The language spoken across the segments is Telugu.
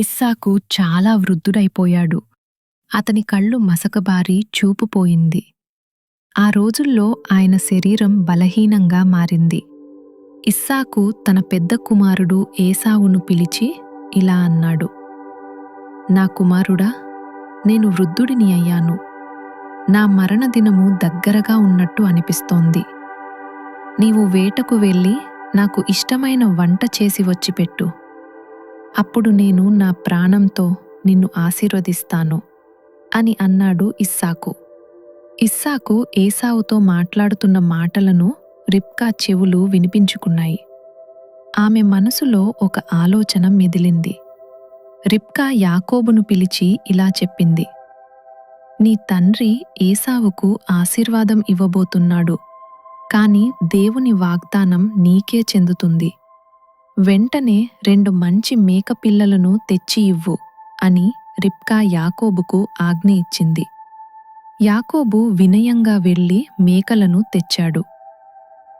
ఇస్సాకు చాలా వృద్ధుడైపోయాడు. అతని కళ్ళు మసకబారి చూపుపోయింది ఆ రోజుల్లో ఆయన శరీరం బలహీనంగా మారింది. ఇస్సాకు తన పెద్ద కుమారుడు ఏసావును పిలిచి ఇలా అన్నాడు. నా కుమారుడా నేను వృద్ధుడిని అయ్యాను. నా మరణదినము దగ్గరగా ఉన్నట్టు అనిపిస్తోంది. నీవు వేటకు వెళ్ళి నాకు ఇష్టమైన వంట చేసి వచ్చిపెట్టు అప్పుడు నేను నా ప్రాణంతో నిన్ను ఆశీర్వదిస్తాను అని అన్నాడు ఇస్సాకు. ఇస్సాకు ఏసావుతో మాట్లాడుతున్న మాటలను రిప్కా చెవులు వినిపించుకున్నాయి. ఆమె మనసులో ఒక ఆలోచన మెదిలింది. రిప్కా యాకోబును పిలిచి ఇలా చెప్పింది. నీ తండ్రి ఏసావుకు ఆశీర్వాదం ఇవ్వబోతున్నాడు కాని దేవుని వాగ్దానం నీకే చెందుతుంది. వెంటనే రెండు మంచి మేకపిల్లలను తెచ్చి ఇవ్వు అని రిప్కా యాకోబుకు ఆజ్ఞ ఇచ్చింది. యాకోబు వినయంగా వెళ్ళి మేకలను తెచ్చాడు.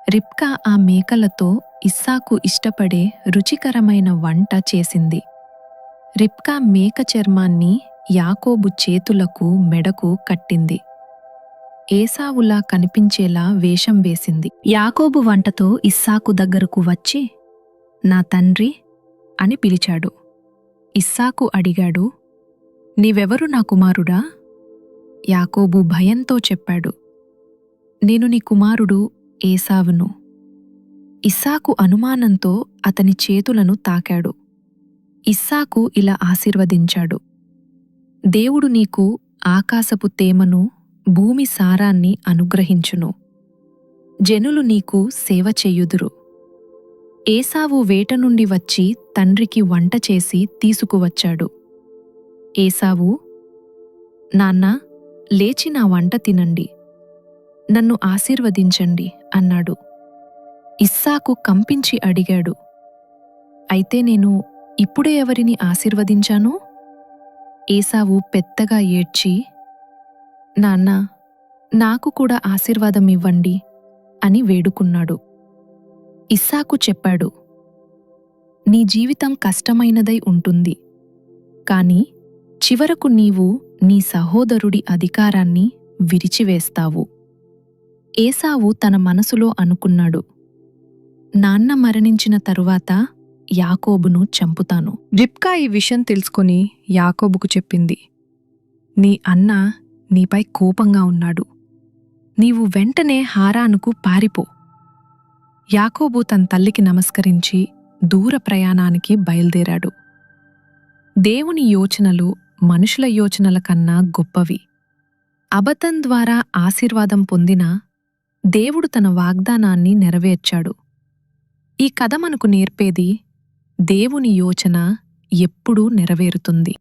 రిప్కా ఆ మేకలతో ఇస్సాకు ఇష్టపడే రుచికరమైన వంట చేసింది. రిప్కా మేక చర్మాన్ని యాకోబు చేతులకు మెడకు కట్టింది. ఏసావులా కనిపించేలా వేషం వేసింది. యాకోబు వంటతో ఇస్సాకు దగ్గరకు వచ్చి నా తండ్రి అని పిలిచాడు. ఇస్సాకు అడిగాడు నీవెవరు నా కుమారుడా? యాకోబు భయంతో చెప్పాడు నేను నీ కుమారుడు ఏసావును. ఇస్సాకు అనుమానంతో అతని చేతులను తాకాడు. ఇస్సాకు ఇలా ఆశీర్వదించాడు దేవుడు నీకు ఆకాశపు తేమను భూమి సారాన్ని అనుగ్రహించును. జనులు నీకు సేవ చెయ్యుదురు ఏసావు వేట నుండి వచ్చి తండ్రికి వంట చేసి తీసుకువచ్చాడు. ఏసావు నాన్న లేచి నా వంట తినండి. నన్ను ఆశీర్వదించండి అన్నాడు. ఇస్సాకు కంపించి అడిగాడు అయితే నేను ఇప్పుడే ఎవరిని ఆశీర్వదించాను? ఏసావు పెద్దగా ఏడ్చి నాన్న నాకు కూడా ఆశీర్వాదం ఇవ్వండి అని వేడుకున్నాడు. ఇస్సాకు చెప్పాడు నీ జీవితం కష్టమైనదై ఉంటుంది కాని చివరకు నీవు నీ సహోదరుడి అధికారాన్ని విరిచివేస్తావు. ఏసావు తన మనసులో అనుకున్నాడు నాన్న మరణించిన తరువాత యాకోబును చంపుతాను. రిప్కా ఈ విషయం తెలుసుకొని యాకోబుకు చెప్పింది నీ అన్న నీపై కోపంగా ఉన్నాడు నీవు వెంటనే హారానుకు పారిపో యాకోబు తన తల్లికి నమస్కరించి దూర ప్రయాణానికి బయలుదేరాడు. దేవుని యోచనలు మనుషుల యోచనల కన్నా గొప్పవి. అబద్ధం ద్వారా ఆశీర్వాదం పొందిన దేవుడు తన వాగ్దానాన్ని నెరవేర్చాడు. ఈ కథ మనకు నేర్పేది దేవుని యోచన ఎప్పుడూ నెరవేరుతుంది.